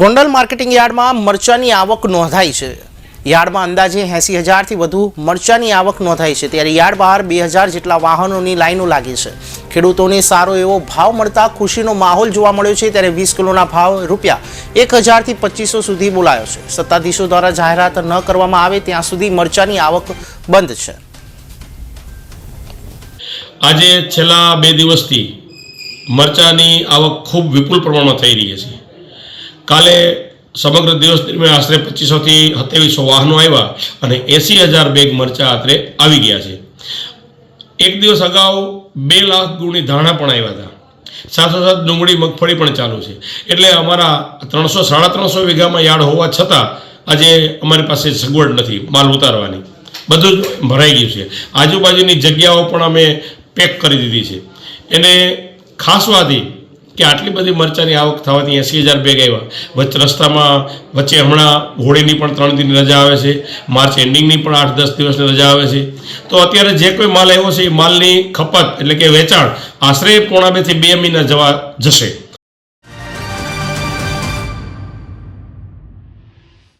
Gondal marketing યાર્ડમાં મરચાની આવક નોંધાઈ છે. યાર્ડમાં અંદાજે એંસી હજારથી વધુ મરચાની આવક નોંધાઈ છે. ત્યારે યાર્ડ બહાર બે હજાર જેટલા વાહનોની લાઈનો લાગી છે. ખેડૂતોને સારો એવો ભાવ મળતા ખુશીનો માહોલ જોવા મળ્યો છે. ત્યારે વીસ કિલોના ભાવ રૂપિયા એક હજારથી પચીસો સુધી બોલાયો છે. સત્તાધીશો દ્વારા જાહેરાત ન કરવામાં આવે ત્યાં સુધી મરચાની આવક બંધ છે. આજે છેલ્લા બે દિવસથી મરચાની આવક ખૂબ વિપુલ પ્રમાણમાં થઈ રહી છે. કાલે સમગ્ર દિવસ દરમિયાન આશરે પચીસોથી સત્યાવીસો વાહનો આવ્યા અને એંસી હજાર બેગ મરચા આશરે આવી ગયા છે. એક દિવસ અગાઉ બે લાખ ગુણની ધાણા પણ આવ્યા હતા. સાથોસાથ ડુંગળી, મગફળી પણ ચાલુ છે. એટલે અમારા ત્રણસો, સાડા ત્રણસો વીઘામાં યાર્ડ હોવા છતાં આજે અમારી પાસે સગવડ નથી, માલ ઉતારવાની. બધું જ ભરાઈ ગયું છે. આજુબાજુની જગ્યાઓ પણ અમે પેક કરી દીધી છે. એને ખાસ વાત કે આટલી બધી મરચાની આવક થવાથી એંસી હજાર બેગ આવ્યા. વચ્ચે રસ્તામાં, વચ્ચે હમણાં હોળીની પણ ત્રણ દિનની રજા આવે છે. માર્ચ એન્ડિંગની પણ આઠ દસ દિવસની રજા આવે છે. તો અત્યારે જે કોઈ માલ આવ્યો છે એ માલની ખપત એટલે કે વેચાણ આશરે પોણા બેથી બે મહિના જવા જશે.